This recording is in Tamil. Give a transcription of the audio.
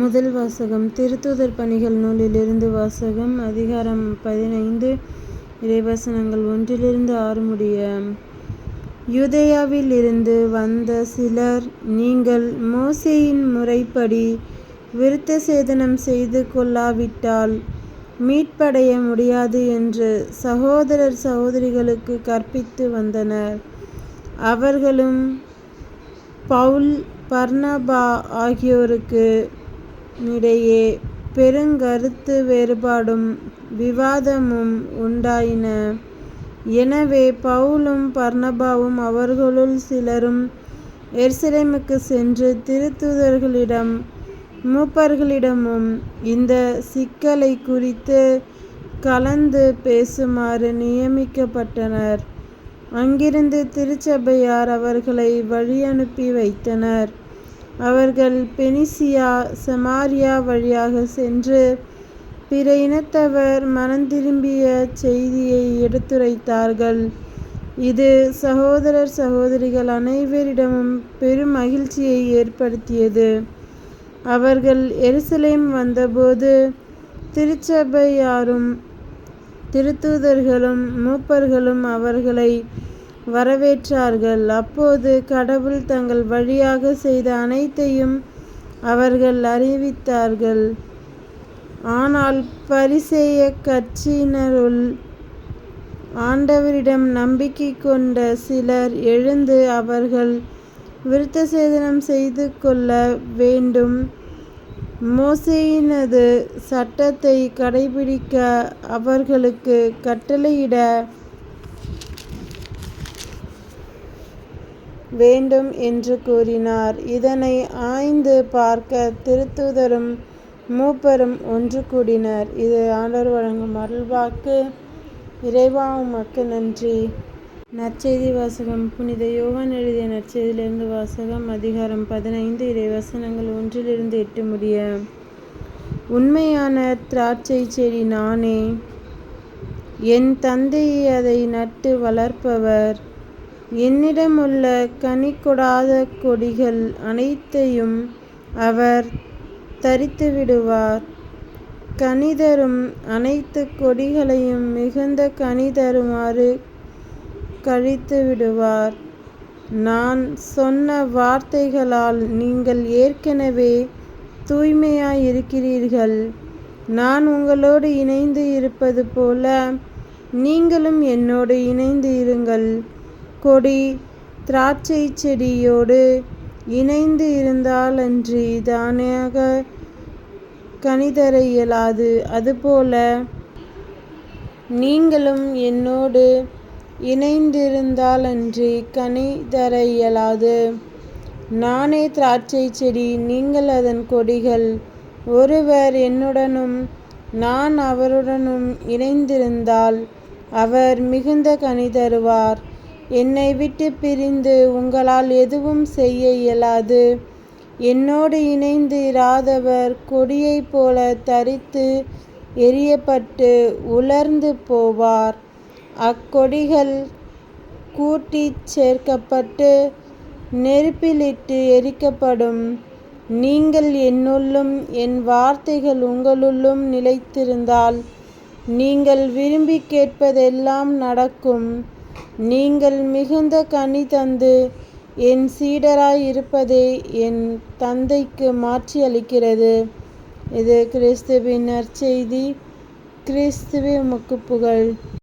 முதல் வாசகம் திருத்தூதர் பணிகள் நூலிலிருந்து வாசகம் அதிகாரம் பதினைந்து இறைவசனங்கள் ஒன்றிலிருந்து ஆறு முடிய. யூதேயாவில் இருந்து வந்த சிலர் நீங்கள் மோசேயின் முறைப்படி விருத்த சேதனம் செய்து கொள்ளாவிட்டால் மீட்படைய முடியாது என்று சகோதரர் சகோதரிகளுக்கு கற்பித்து வந்தனர். அவர்களும் பவுல் பர்னபா ஆகியோருக்கு இடையே பெருங்கருத்து வேறுபாடும் விவாதமும் உண்டாயின. எனவே பவுலும் பர்ணபாவும் அவர்களுள் சிலரும் எருசலேமுக்கு சென்று திருத்துதர்களிடம் மூப்பர்களிடமும் இந்த சிக்கலை குறித்து கலந்து பேசுமாறு நியமிக்கப்பட்டனர். அங்கிருந்து திருச்சபையார் அவர்களை வழியனுப்பி வைத்தனர். அவர்கள் பெனிசியா செமாரியா வழியாக சென்று பிற இனத்தவர் மனந்திரும்பிய செய்தியை எடுத்துரைத்தார்கள். இது சகோதரர் சகோதரிகள் அனைவரிடமும் பெரும் மகிழ்ச்சியை ஏற்படுத்தியது. அவர்கள் எருசலேம் வந்தபோது திருச்சபையாரும் திருத்தூதர்களும் மூப்பர்களும் அவர்களை வரவேற்றார்கள். அப்போது கடவுள் தங்கள் வழியாக செய்த அனைத்தையும் அவர்கள் அறிவித்தார்கள். ஆனால் பரிசேய கட்சியினருள் ஆண்டவரிடம் நம்பிக்கை கொண்ட சிலர் எழுந்து அவர்கள் விருத்த சேதனம் செய்து கொள்ள வேண்டும். மோசையினது சட்டத்தை கடைபிடிக்க அவர்களுக்கு கட்டளையிட வேண்டும் என்று கூறினார். இதனை ஆய்ந்து பார்க்க திருத்துதரும் மூப்பரும் ஒன்று கூடினர். இது ஆண்டவர் வழங்கும் அருள்வாக்கு. இறைவா உமக்கு நன்றி. நற்செய்தி வாசகம் புனித யோவான் எழுதிய நற்செய்தியிலிருந்து வாசகம் அதிகாரம் பதினைந்து இறைவசனங்கள் ஒன்றிலிருந்து எட்டு முடிய. உண்மையான திராட்சை செடி நானே. என் தந்தையை அதை நட்டு வளர்ப்பவர். என்னிடமுள்ள கனி கொடிகள் அனைத்தையும் அவர் தரித்து விடுவார் கனிதரும் அனைத்து கொடிகளையும் மிகுந்த கனி தருமாறு கழித்து விடுவார் நான் சொன்ன வார்த்தைகளால் நீங்கள் ஏற்கனவே தூய்மையாயிருக்கிறீர்கள். நான் உங்களோடு இணைந்து இருப்பது போல நீங்களும் என்னோடு இணைந்து இருங்கள். கொடி திராட்சை செடியோடு இணைந்து இருந்தாலன்றி தானாக கனிதர இயலாது. அதுபோல நீங்களும் என்னோடு இணைந்திருந்தாலன்றி கனி தர இயலாது. நானே திராட்சை செடி நீங்கள் அதன் கொடிகள். ஒருவர் என்னுடனும் நான் அவருடனும் இணைந்திருந்தால் அவர் மிகுந்த கனி தருவார். என்னை விட்டு பிரிந்து உங்களால் எதுவும் செய்ய இயலாது. என்னோடு இணைந்து இராதவர் கொடியைப் போல தரித்து எரியப்பட்டு உலர்ந்து போவார். அக்கொடிகள் கூட்டிச் சேர்க்கப்பட்டு நெருப்பிலிட்டு எரிக்கப்படும். நீங்கள் என்னுள்ளும் என் வார்த்தைகள் உங்களுள்ளும் நிலைத்திருந்தால் நீங்கள் விரும்பி கேட்பதெல்லாம் நடக்கும். நீங்கள் மிகுந்த கனி தந்து என் சீடராய் இருப்பதே என் தந்தைக்கு மாற்றி அளிக்கிறது இது கிறிஸ்துவின் நற்செய்தி கிறிஸ்துவே உமக்கு புகழ்